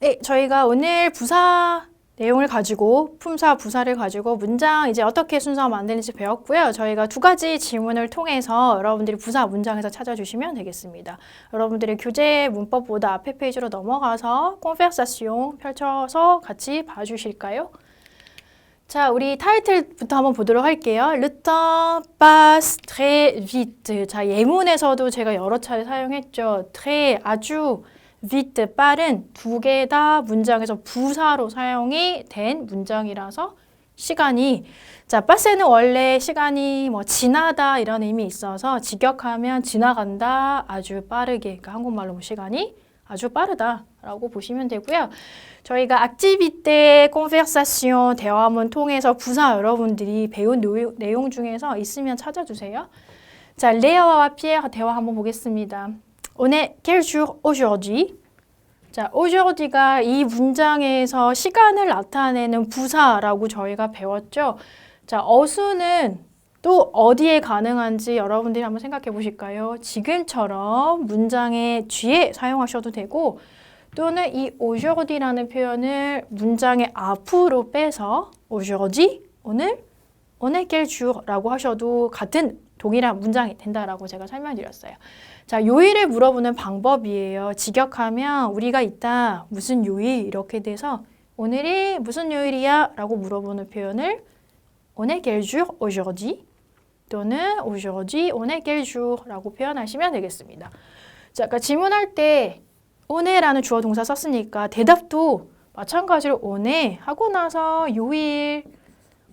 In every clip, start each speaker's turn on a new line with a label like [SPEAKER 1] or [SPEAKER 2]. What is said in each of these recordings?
[SPEAKER 1] 네, 저희가 오늘 부사 내용을 가지고 품사 부사를 가지고 문장 이제 어떻게 순서 만드는지 배웠고요. 저희가 두 가지 질문을 통해서 여러분들이 부사 문장에서 찾아주시면 되겠습니다. 여러분들이 교재 문법보다 앞에 페이지로 넘어가서 콘페어사시용 펼쳐서 같이 봐주실까요? 자, 우리 타이틀부터 한번 보도록 할게요. Le temps passe très vite. 자, 예문에서도 제가 여러 차례 사용했죠. très 아주 vite 빠른 두 개 다 문장에서 부사로 사용이 된 문장이라서 시간이 자, passe는 원래 시간이 뭐 지나다 이런 의미 있어서 직역하면 지나간다 아주 빠르게 그러니까 한국말로 뭐 시간이 아주 빠르다라고 보시면 되고요. 저희가 activité, conversation 대화문 통해서 부사 여러분들이 배운 노- 내용 중에서 있으면 찾아주세요. 자, 레아와 피에르 대화 한번 보겠습니다. 오늘 quel jour aujourd'hui? 자, aujourd이가 이 문장에서 시간을 나타내는 부사라고 저희가 배웠죠. 자, 어수는 또 어디에 가능한지 여러분들이 한번 생각해 보실까요? 지금처럼 문장의 뒤에 사용하셔도 되고 또는 이 aujourd이라는 표현을 문장의 앞으로 빼서 aujourd'hui 오늘 오늘 quel jour라고 하셔도 같은 동일한 문장이 된다라고 제가 설명드렸어요. 자, 요일을 물어보는 방법이에요. 직역하면 우리가 이따 무슨 요일 이렇게 돼서 오늘이 무슨 요일이야? 라고 물어보는 표현을 오늘 quel jour aujourd'hui 또는 aujourd'hui 오늘 quel jour라고 표현하시면 되겠습니다. 자, 그러니까 질문할 때 오늘라는 주어 동사 썼으니까 대답도 마찬가지로 오늘 하고 나서 요일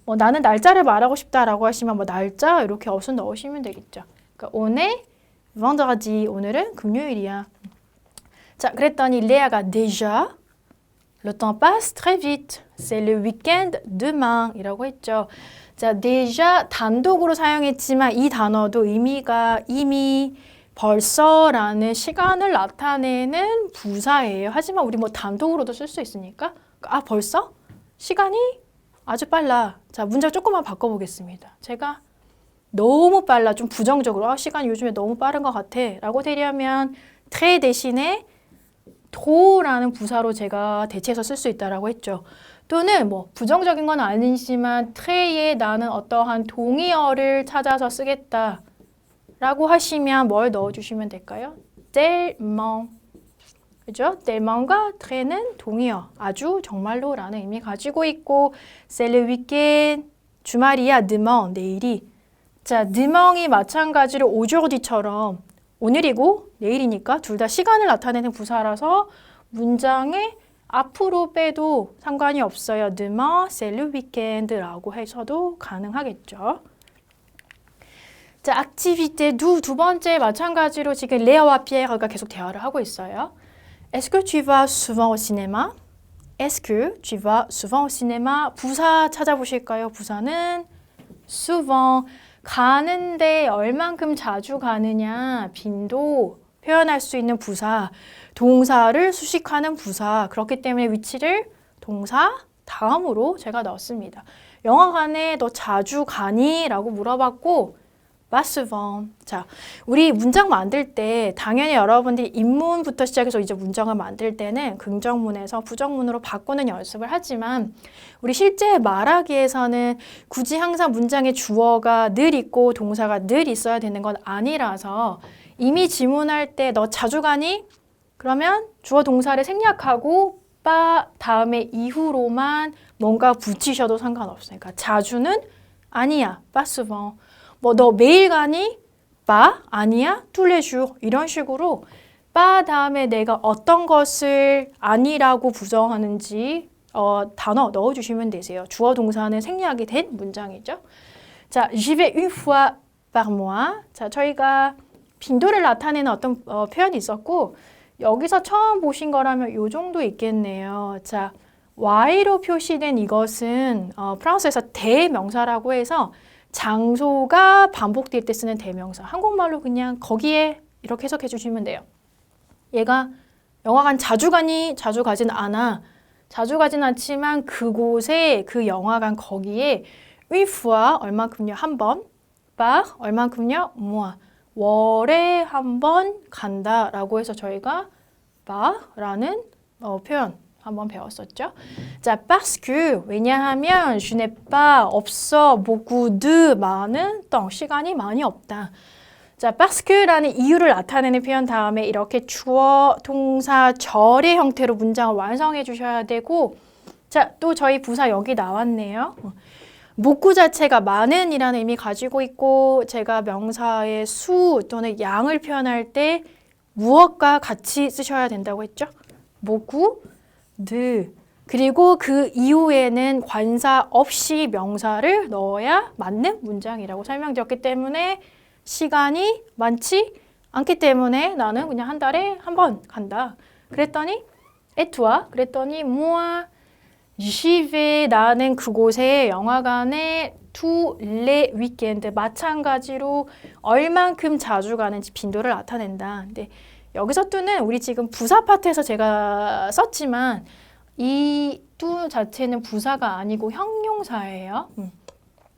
[SPEAKER 1] 뭐 나는 날짜를 말하고 싶다라고 하시면 뭐 날짜 이렇게 어순 넣으시면 되겠죠. 그러니까 오늘 vendredi 오늘은 금요일이야. 자, 그랬더니 레아가 déjà le temps passe très vite. C'est le week-end demain이라고 했죠. 자, déjà 단독으로 사용했지만 이 단어도 의미가 이미 벌써라는 시간을 나타내는 부사예요. 하지만 우리 뭐 단독으로도 쓸 수 있으니까 아 벌써 시간이 아주 빨라. 자, 문장 조금만 바꿔보겠습니다. 제가 너무 빨라. 좀 부정적으로. 아, 시간이 요즘에 너무 빠른 것 같아. 라고 대리하면 très 대신에 도라는 부사로 제가 대체해서 쓸 수 있다라고 했죠. 또는 뭐 부정적인 건 아니지만 트레이에 나는 어떠한 동의어를 찾아서 쓰겠다. 라고 하시면 뭘 넣어주시면 될까요? tellement. 그죠? tellment과 tré는 동의어. 아주 정말로 라는 의미 가지고 있고 le week-end. 주말이야. demain. 내일이. 자, demain이 마찬가지로 aujourd'hui 처럼 오늘이고 내일이니까 둘 다 시간을 나타내는 부사라서 문장의 앞으로 빼도 상관이 없어요. c'est le weekend라고 해서도 가능하겠죠. 자, activité 두, 두 번째 마찬가지로 지금 레아와 피에르가 계속 대화를 하고 있어요. Est-ce que tu vas souvent au cinéma? Est-ce que tu vas souvent au cinéma? 부사 찾아보실까요? 부사는 souvent 가는데 얼만큼 자주 가느냐 빈도 표현할 수 있는 부사 동사를 수식하는 부사 그렇기 때문에 위치를 동사 다음으로 제가 넣었습니다. 영화관에 너 자주 가니? 라고 물어봤고 마스번. 자, 우리 문장 만들 때 당연히 여러분들이 입문부터 시작해서 이제 문장을 만들 때는 긍정문에서 부정문으로 바꾸는 연습을 하지만 우리 실제 말하기에서는 굳이 항상 문장의 주어가 늘 있고 동사가 늘 있어야 되는 건 아니라서 이미 지문할 때 너 자주 가니? 그러면 주어 동사를 생략하고 빠 다음에 이후로만 뭔가 붙이셔도 상관없어요. 그러니까 자주는 아니야. 빠스번. 뭐너 매일 가니? 빠 아니야? 툴레슈 이런 식으로 빠 다음에 내가 어떤 것을 아니라고 부정하는지 어, 단어 넣어주시면 되세요. 주어 동사는 생략이 된 문장이죠. 자, j'y vais une fois par mois. 자, 저희가 빈도를 나타내는 어떤 어, 표현이 있었고 여기서 처음 보신 거라면 요 정도 있겠네요. 자, Y로 표시된 이것은 어, 프랑스에서 대명사라고 해서 장소가 반복될 때 쓰는 대명사. 한국말로 그냥 거기에 이렇게 해석해 주시면 돼요. 얘가 영화관 자주 가니? 자주 가진 않아. 자주 가진 않지만 그곳에 그 영화관 거기에 fois 얼만큼요? 한 번. par 얼만큼요? mois. 월에 한 번 간다라고 해서 저희가 par라는 어, 표현 한번 배웠었죠. 자, parce que 왜냐하면 je n'ai pas 없어 beaucoup de 많은 또 시간이 많이 없다. 자, parce que라는 이유를 나타내는 표현 다음에 이렇게 주어, 동사, 절의 형태로 문장을 완성해 주셔야 되고 자, 또 저희 부사 여기 나왔네요. 목구 자체가 많은이라는 의미 가지고 있고 제가 명사의 수 또는 양을 표현할 때 무엇과 같이 쓰셔야 된다고 했죠? 목구, 드. 그리고 그 이후에는 관사 없이 명사를 넣어야 맞는 문장이라고 설명드렸기 때문에 시간이 많지 않기 때문에 나는 그냥 한 달에 한 번 간다. 그랬더니 에투아 그랬더니 무아 vais 나는 그곳에 영화관에 tous les weekend 마찬가지로 얼만큼 자주 가는지 빈도를 나타낸다. 근데 여기서 뚜는 우리 지금 부사 파트에서 제가 썼지만 이뚜 자체는 부사가 아니고 형용사예요. 음.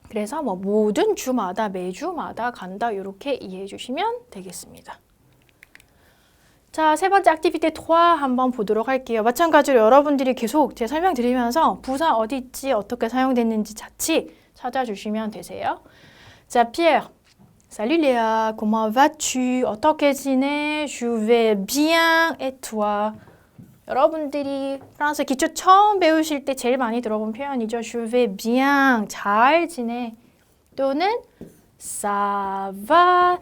[SPEAKER 1] 그래서 뭐 모든 주마다 매주마다 간다 이렇게 이해해 주시면 되겠습니다. 자, 세 번째 액티비티 3 한번 보도록 할게요. 마찬가지로 여러분들이 계속 제 설명 드리면서 부사 어디 있지, 어떻게 사용됐는지 자칫 찾아주시면 되세요. 자, Pierre. Salut Léa, comment vas-tu? 어떻게 지내? Je vais bien et toi? 여러분들이 프랑스 기초 처음 배우실 때 제일 많이 들어본 표현이죠. Je vais bien, 잘 지내. 또는 ça va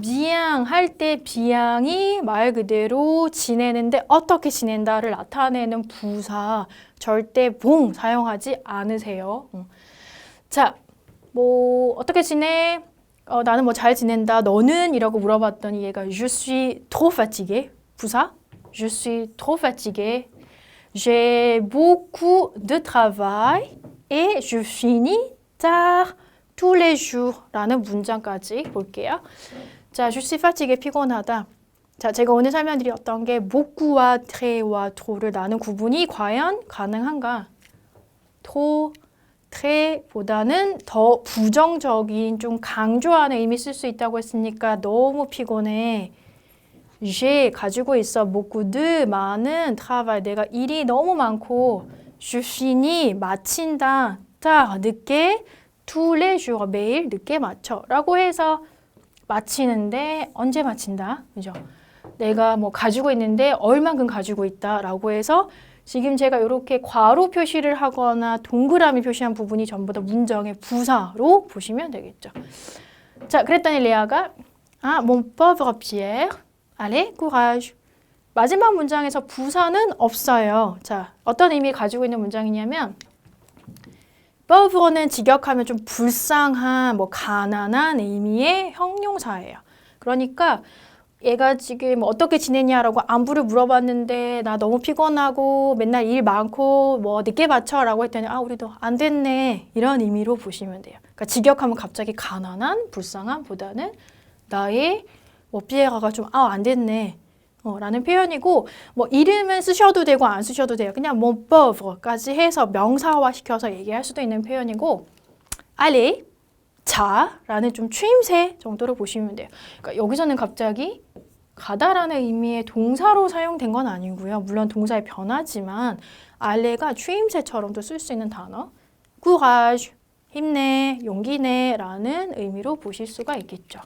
[SPEAKER 1] bien 할때 bien이 말 그대로 지내는데 어떻게 지낸다를 나타내는 부사 절대 봉 사용하지 않으세요. 음. 자, 뭐 어떻게 지내? 어, 나는 뭐 잘 지낸다. 너는? 이라고 물어봤더니 얘가 je suis trop fatigué. 부사 je suis trop fatigué. J'ai beaucoup de travail et je finis tard tous les jours 라는 문장까지 볼게요. 자, fatigué 피곤하다. 자, 제가 오늘 설명드렸던 게 목구와 트레와 토를 나눈 구분이 과연 가능한가? 토, 트레보다는 더 부정적인 좀 강조하는 의미 쓸 수 있다고 했으니까 너무 피곤해. 제 가지고 있어 목구드 많은 travail 내가 일이 너무 많고 finis 마친다. 자, 늦게 tous 매일 늦게 마쳐라고 해서 마치는데 언제 마친다? 그죠? 내가 뭐 가지고 있는데 얼만큼 가지고 있다라고 해서 지금 제가 이렇게 괄호 표시를 하거나 동그라미 표시한 부분이 전부 다 문장의 부사로 보시면 되겠죠. 자, 그랬더니 레아가 아, mon pauvre Pierre, allez, courage. 마지막 문장에서 부사는 없어요. 자, 어떤 의미 가지고 있는 문장이냐면 pauvre는 직역하면 좀 불쌍한, 뭐 가난한 의미의 형용사예요. 그러니까 얘가 지금 어떻게 지내냐라고 안부를 물어봤는데 나 너무 피곤하고 맨날 일 많고 뭐 늦게 맞춰라고 했더니 아 우리도 안 됐네 이런 의미로 보시면 돼요. 그러니까 직역하면 갑자기 가난한, 불쌍한 보다는 나의 뭐 피해가가 좀 아 안 됐네. 어, 라는 표현이고 뭐 이름은 쓰셔도 되고 안 쓰셔도 돼요. 그냥 뭐 pauvre까지 해서 명사화 시켜서 얘기할 수도 있는 표현이고 allez 자라는 좀 추임새 정도로 보시면 돼요. 그러니까 여기서는 갑자기 가다라는 의미의 동사로 사용된 건 아니고요. 물론 동사의 변화지만 알레가 추임새처럼도 쓸 수 있는 단어. courage 힘내, 용기 내라는 의미로 보실 수가 있겠죠.